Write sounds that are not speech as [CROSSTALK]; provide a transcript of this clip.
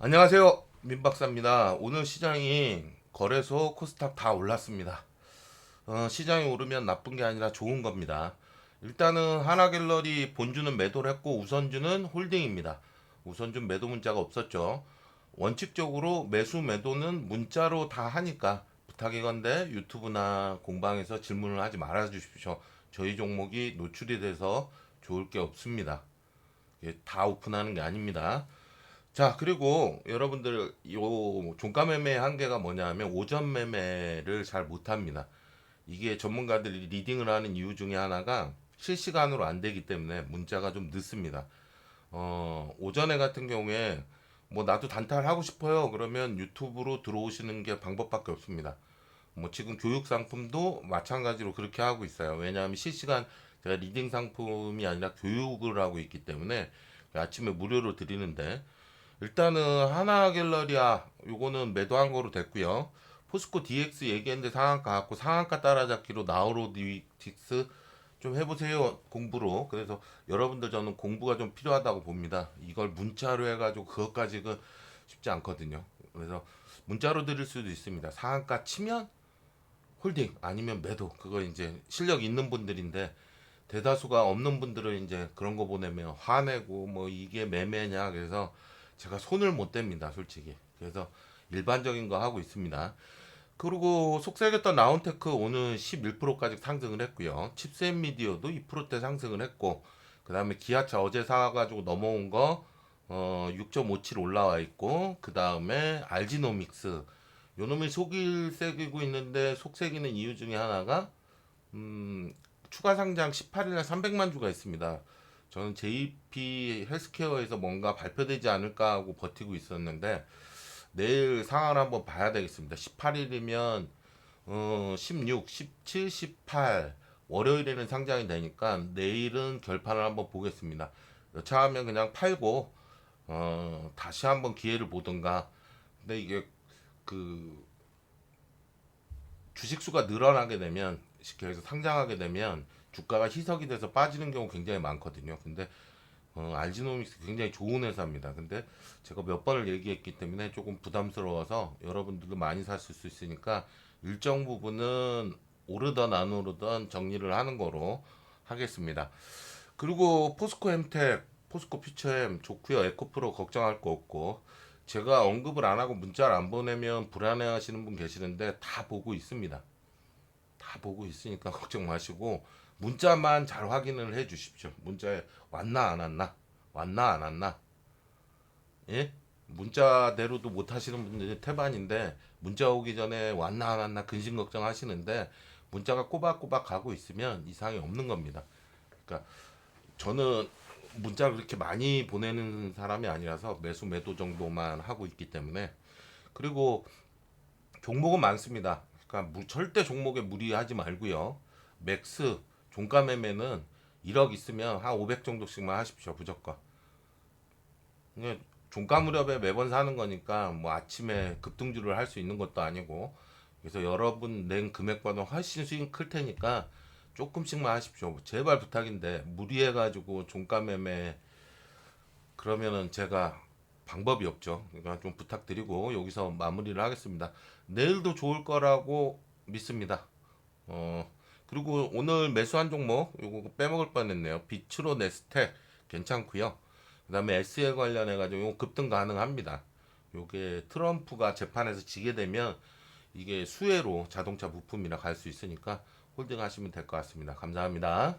안녕하세요. 민박사입니다. 오늘 시장이 거래소 코스닥 다 올랐습니다. 어, 시장이 오르면 나쁜 게 아니라 좋은 겁니다. 일단은 하나갤러리 본주는 매도를 했고 우선주는 홀딩입니다. 우선주 매도 문자가 없었죠. 원칙적으로 매수 매도는 문자로 다 하니까 부탁이건데 유튜브나 공방에서 질문을 하지 말아 주십시오. 저희 종목이 노출이 돼서 좋을 게 없습니다. 다 오픈하는 게 아닙니다. 자, 그리고 여러분들 요 종가 매매 한계가 뭐냐면 오전 매매를 잘 못합니다. 이게 전문가들이 리딩을 하는 이유 중에 하나가 실시간으로 안 되기 때문에 문자가 좀 늦습니다. 어, 오전에 같은 경우에 뭐 나도 단타를 하고 싶어요. 그러면 유튜브로 들어오시는 게 방법밖에 없습니다. 뭐 지금 교육 상품도 마찬가지로 그렇게 하고 있어요. 왜냐하면 실시간 제가 리딩 상품이 아니라 교육을 하고 있기 때문에 아침에 무료로 드리는데 일단은 하나 갤러리아 요거는 매도한 거로 됐고요. 포스코 DX 얘기했는데 상한가 갖고 상한가 따라잡기로 나우로디틱스 좀 해보세요 공부로 그래서 여러분들 저는 공부가 좀 필요하다고 봅니다. 이걸 문자로 해가지고 그것까지 그 쉽지 않거든요. 그래서 문자로 드릴 수도 있습니다. 상한가 치면 홀딩 아니면 매도 그거 이제 실력 있는 분들인데 대다수가 없는 분들은 이제 그런 거 보내면 화내고 뭐 이게 매매냐 그래서 제가 손을 못 댑니다 솔직히. 그래서 일반적인 거 하고 있습니다. 그리고 속삭였던 라운테크 오늘 11%까지 상승을 했고요. 칩셋 미디어도 2%대 상승을 했고 그 다음에 기아차 어제 사가지고 넘어온 거 어, 6.57 올라와 있고 그 다음에 알지노믹스. 요놈이 속일 새기고 있는데 속새기는 이유 중에 하나가 음, 추가 상장 18일날 300만 주가 있습니다. 저는 JP 헬스케어에서 뭔가 발표되지 않을까 하고 버티고 있었는데 내일 상황을 한번 봐야 되겠습니다. 18일이면 어, 16, 17, 18 월요일에는 상장이 되니까 내일은 결판을 한번 보겠습니다. 여차하면 그냥 팔고 어, 다시 한번 기회를 보든가. 근데 이게 그 주식 수가 늘어나게 되면 쉽게 해서 상장하게 되면 주가가 희석이 돼서 빠지는 경우 굉장히 많거든요. 근데 어, 알지노믹스 굉장히 좋은 회사입니다. 근데 제가 몇 번을 얘기했기 때문에 조금 부담스러워서 여러분들도 많이 사실 수 있으니까 일정 부분은 오르던 안 오르던 정리를 하는 거로 하겠습니다. 그리고 포스코 햄텍, 포스코 퓨처햄 좋고요. 에코프로 걱정할 거 없고 제가 언급을 안 하고 문자를 안 보내면 불안해하시는 분 계시는데 다 보고 있습니다. 다 보고 있으니까 [LAUGHS] 걱정 마시고 문자만 잘 확인을 해 주십시오. 문자에 왔나 안 왔나? 왔나 안 왔나? 예? 문자대로도 못 하시는 분들이 태반인데 문자 오기 전에 왔나 안 왔나 근심 걱정 하시는데 문자가 꼬박꼬박 가고 있으면 이상이 없는 겁니다. 그러니까 저는 문자를 그렇게 많이 보내는 사람이 아니라서 매수 매도 정도만 하고 있기 때문에 그리고 종목은 많습니다. 그러니까 무- 절대 종목에 무리하지 말고요. 맥스 종가 매매는 1억 있으면 한 500 정도씩만 하십시오. 무조건. 종가 무렵에 매번 사는 거니까 뭐 아침에 급등주를 할 수 있는 것도 아니고 그래서 여러분 낸 금액보다 훨씬 수익 클 테니까 조금씩만 하십시오. 제발 부탁인데 무리해 가지고 종가 매매 그러면은 제가 방법이 없죠. 그러니까 좀 부탁드리고 여기서 마무리를 하겠습니다. 내일도 좋을 거라고 믿습니다. 어 그리고 오늘 매수한 종목 요거 빼먹을 뻔했네요. 비츠로 네스텍 괜찮고요. 그다음에 SE 관련해 가지고 요 급등 가능합니다. 요게 트럼프가 재판에서 지게 되면 이게 수혜로 자동차 부품이나 갈 수 있으니까 홀딩 하시면 될 것 같습니다. 감사합니다.